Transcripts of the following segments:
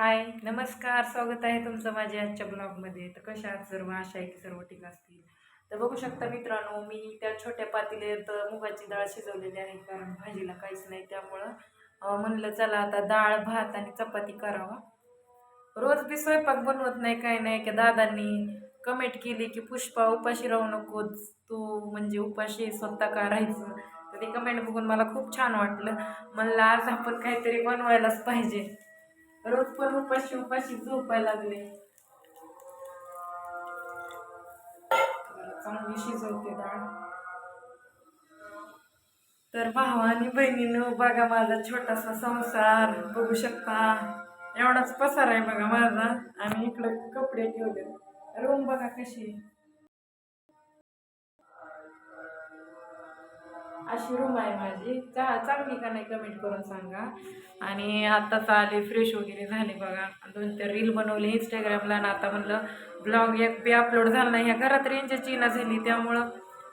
हाय नमस्कार स्वागत आहे तुमचं माझ्या आजच्या ब्लॉगमध्ये. तर कशा आहात सर्व? आशा आहे की सर्व ठीक असतील. तर बघू शकता मित्रांनो मी त्या छोट्या पातेल्यात मुगाची डाळ शिजवलेली आहे कारण भाजीला काहीच नाही. त्यामुळं म्हणलं चला आता डाळ भात आणि चपाती करावा. रोज बी स्वयंपाक बनवत नाही काय नाही. की दादांनी कमेंट केली की पुष्पा उपाशी राहू नकोच तू म्हणजे उपाशी स्वतः का राहायचं? तर ती कमेंट बघून मला खूप छान वाटलं. म्हणलं आज आपण काहीतरी बनवायलाच पाहिजे. रोज पण उपाशी उपाशी झोपायला लागले. चांगली शिजवते डाळ. तर भावा आणि बहिणीनं बघा माझा छोटासा संसार बघू शकता. एवढाच पसार आहे बघा माझा. आणि इकडं कपडे ठेवले रूम बघा कशी अशी रूम आहे माझी. चा चांगली का नाही कमेंट करून सांगा. आणि आत्ताच आले फ्रेश वगैरे झाले बघा. दोन तर रील बनवले इंस्टाग्रामला आणि आता म्हणलं ब्लॉग एक बी अपलोड झाला नाही. ह्या घरात रेंजची ना झाली त्यामुळं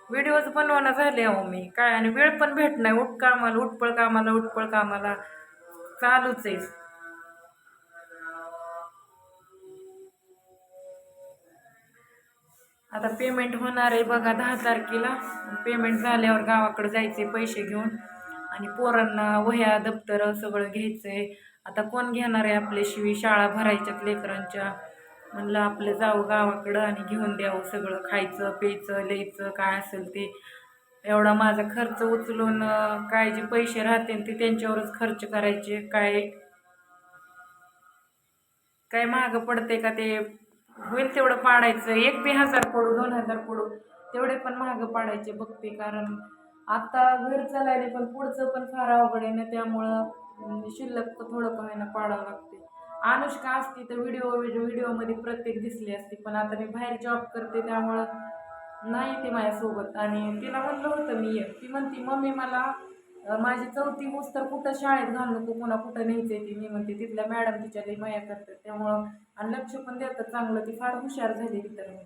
व्हिडिओज बनवणं झाले अहो मी. काय? आणि वेळ पण भेट नाही. उठ कामाला उठपळ कामाला उठपळ कामाला. चालूच आहे. आता पेमेंट होणार आहे बघा दहा तारखेला. पेमेंट झाल्यावर गावाकडे जायचे पैसे घेऊन. आणि पोरांना वह्या दप्तर सगळं घ्यायचं आहे आता कोण घेणार आहे आपल्याशिवाय शाळा भरायच्यात लेकरांच्या. म्हणलं आपलं जावं गावाकडं आणि घेऊन द्यावं सगळं. खायचं प्यायचं लिहायचं काय असेल ते. एवढा माझा खर्च उचलून काय जे पैसे राहतील ते त्यांच्यावरच खर्च करायचे. काय काय महाग पडते का ते? होईल तेवढं पाडायचं. एक बी हजार पडू दोन हजार पडू तेवढे पण महाग पाडायचे बघते. कारण आता घर चालायला पण पुढचं पण फार अवघड आहे ना त्यामुळं शिल्लक थोडं का होईना पाडावं लागते. अनुष्का असती तर व्हिडिओ व्हिडिओमध्ये प्रत्येक दिसली असती पण आता मी बाहेर जॉब करते त्यामुळं नाही ते माझ्यासोबत. आणि तिला म्हणलं होतं मी ये ती म्हणती मम्मी मला माझी चौथी मूस तर कुठं शाळेत घालू नको पुन्हा कुठं न्यायचंय ती मी म्हणते तिथल्या मॅडम तिच्या लई माया करतात. त्यामुळं आणि लक्ष पण देतात चांगलं ती फार हुशार झाली तर मी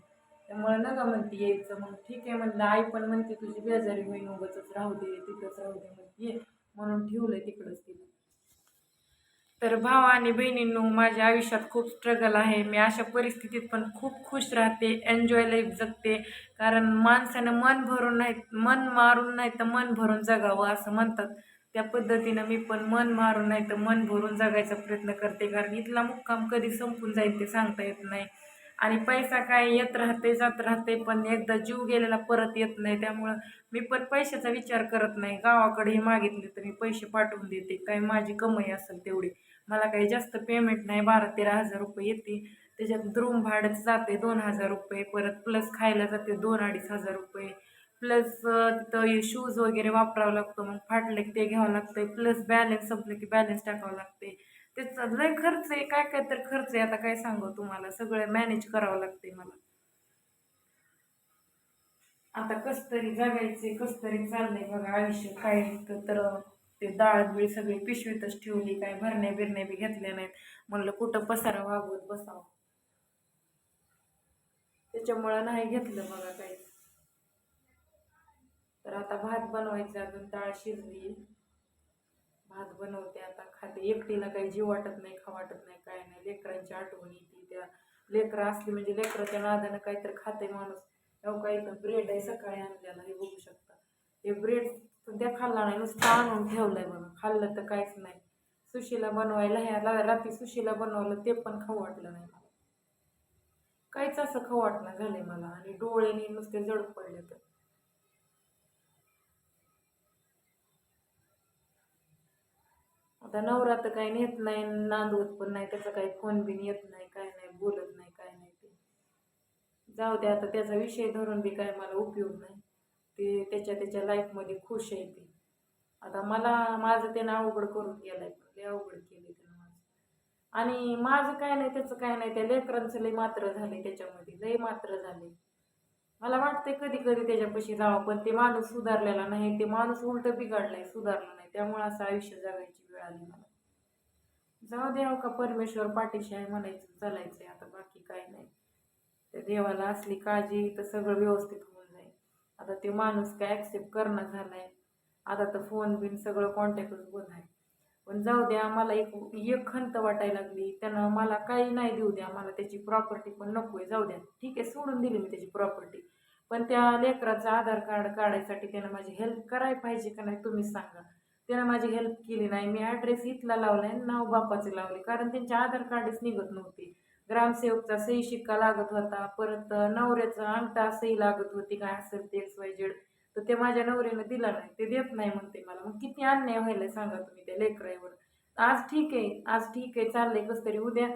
त्यामुळं नका म्हणते यायचं मग. ठीक आहे म्हणलं आई पण म्हणते तुझी बेजारी होईन उगच राहू दे तिथंच राहू दे म्हणते. ये म्हणून ठेवलं तिकडंच तिला तर भाऊ आणि बहिणींनो माझ्या आयुष्यात खूप स्ट्रगल आहे. मी अशा परिस्थितीत पण खूप खुश राहते एन्जॉय लाईफ जगते. कारण माणसानं मन भरून नाही मन मारून नाही तर मन भरून जगावं असं म्हणतात. त्या पद्धतीनं मी पण मन मारून नाही तर मन भरून जगायचा प्रयत्न करते. कारण इथला मुक्काम कधी संपून जाईल ते सांगता येत नाही. आणि पैसा काय येत राहते जात राहते पण एकदा जीव गेलेला परत येत नाही. त्यामुळं मी पण पैशाचा विचार करत नाही. गावाकडेही मागितले तर मी पैसे पाठवून देते. काय माझी कमाई असेल तेवढी. मला काही जास्त पेमेंट नाही बारा तेरा हजार रुपये येते. त्याच्यात रूम भाडं जाते दोन हजार रुपये परत प्लस खायला जाते दोन अडीच हजार रुपये. प्लस तिथं शूज वगैरे वापरावं लागतो मग फाटले की ते घ्यावं लागतंय. प्लस बॅलन्स संपलं की बॅलन्स टाकावं लागते. त्याचा लय खर्च आहे काय काय तर खर्च आहे. आता काय सांगू तुम्हाला? सगळं मॅनेज करावं लागते मला. आता कस तरी जगायचे कस तरी चाललंय बघा आयुष्य. काय तर ते डाळ बिळ सगळी पिशवीतच ठेवली काय भरण्या बिरण्या बी घेतल्या नाहीत. म्हणलं कुठं पसारा वागवत बसावं? त्याच्यामुळं नाही घेतलं बघा काही. तर आता भात बनवायचा अजून डाळ शिजली. भात बनवते आता खाते. एकटीला काही जीव वाटत नाही खा वाटत नाही काय नाही. लेकरांची आठवण येते. त्या लेकरं असली म्हणजे लेकराच्या नादानं काहीतरी खाते माणूस. एवढं काही तर ब्रेड आहे सकाळी आणलेला हे बघू शकता. हे ब्रेड पण त्या खाल्ला नाही नुसतं आणून ठेवलंय बघा खाल्लं तर काहीच नाही. सुशीला बनवायला ह्याला रात्री सुशीला बनवलं ते पण खाऊ वाटलं नाही मला. काहीच असं खाऊ वाटणं झालंय मला आणि डोळेने नुसते जड पडले तर. आता नवरा तर काही नेत नाही नांदवत पण नाही त्याचा काही फोन बिन येत नाही काय नाही बोलत नाही काय नाही ते. जाऊ दे आता त्याचा विषय धरून बी काय मला उपयोग नाही. ते त्याच्या त्याच्या लाईफमध्ये खुश आहे ते. आता मला माझं त्यानं अवघड करून गेलाय आहे लय अवघड केलं त्यानं माझं. आणि माझं काय नाही त्याचं काय नाही. त्या लेकरांचं लय मात्र झाले त्याच्यामध्ये. लय मात्र झाले मला वाटतंय कधी कधी त्याच्यापाशी जावं पण ते माणूस सुधारलेला नाही. ते माणूस उलट बिघडलाय सुधारला नाही. त्यामुळे असं आयुष्य जगायची वेळ आली मला. जाऊ देव का परमेश्वर पाठीशी आहे म्हणायचं चालायचंय. आता बाकी काय नाही. त्या देवाला असली काळजी तर सगळं व्यवस्थित होऊन आता ते माणूस काय ॲक्सेप्ट करणं झालाय. आता तर फोन बिन सगळं कॉन्टॅक्टच बंद आहे. पण जाऊ द्या मला एक एक खंत वाटायला लागली. त्यानं मला काही नाही देऊ द्या मला त्याची प्रॉपर्टी पण नको आहे. जाऊ द्या. ठीक आहे सोडून दिली मी त्याची प्रॉपर्टी पण त्या लेकराचं आधार कार्ड काढायसाठी त्यानं माझी हेल्प करायला पाहिजे का नाही तुम्हीच सांगा. त्यानं माझी हेल्प केली नाही. मी ॲड्रेस इथला लावला आहे नाव बापाचे लावले कारण त्यांचे आधार कार्डच निघत नव्हते. ग्रामसेवकचा सही शिक्का लागत होता. परत नवऱ्याचा अंगठा सही लागत होती. काय असेल ते एक्स जेड तर ते माझ्या नवऱ्याने दिला नाही. ते देत नाही म्हणते मला. मग किती अन्याय व्हायला सांगा तुम्ही त्या लेकरावर आज ठीक आहे. आज ठीक आहे. चाललंय कसं तरी. उद्या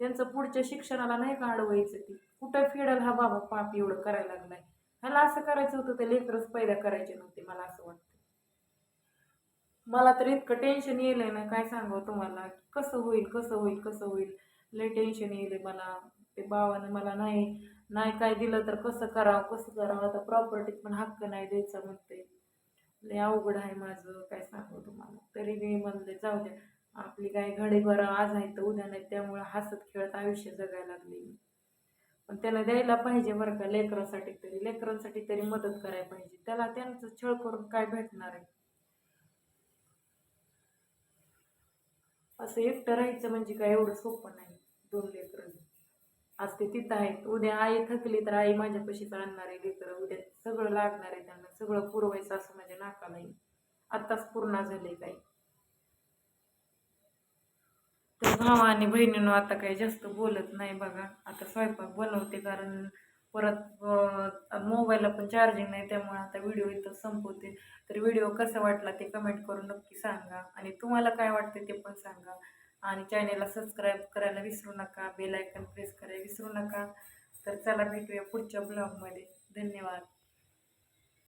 त्यांचं पुढच्या शिक्षणाला नाही का अडवायचं ती? कुठं फेडल हा बाबा? पाप एवढं करायला लागलाय. ह्याला असं करायचं होतं ते लेकरच पैदा करायचे नव्हते मला असं वाटतं. मला तर इतकं टेन्शन येलंय ना. काय सांगावं तुम्हाला? कसं होईल? कसं होईल? कसं होईल? लय टेन्शन येईल मला. ते बाबानं मला नाही नाही काय दिलं तर कसं करावं कसं करावं? आता प्रॉपर्टीत पण हक्क नाही द्यायचा म्हणते. लय अवघड आहे माझं काय सांगू तुम्हाला? तरी मी म्हणले जाऊ द्या. आपली काय घडी आज आहे तर उद्या नाही त्यामुळं हसत खेळत आयुष्य जगायला लागले मी. पण त्याला द्यायला पाहिजे बरं का लेकरांसाठी तरी. लेकरांसाठी तरी मदत करायला पाहिजे. त्याला त्यांचं छळ करून काय भेटणार आहे? असं एकटं राहायचं म्हणजे काय एवढं सोपं नाही. दोन लेकरं आज ते तिथं आहेत. उद्या आई थकली तर आई माझ्यापाशीच आणणार आहे लेकरं. उद्या सगळं लागणार आहे त्यांना. सगळं पुरवायचं असं माझ्या नाकाला येईल आत्ताच पूर्ण झाले काही. तर भावा आणि बहिणीनं आता काही जास्त बोलत नाही बघा. आता स्वयंपाक बनवते कारण परत मोबाईलला पण चार्जिंग नाही. त्यामुळे आता व्हिडिओ इथं संपवते. तर व्हिडिओ कसा वाटला ते कमेंट करून नक्की सांगा. आणि तुम्हाला काय वाटते ते पण सांगा. आणि चॅनेलला सबस्क्राईब करायला विसरू नका बेल आयकन प्रेस करायला विसरू नका. तर चला भेटूया पुढच्या ब्लॉगमध्ये धन्यवाद.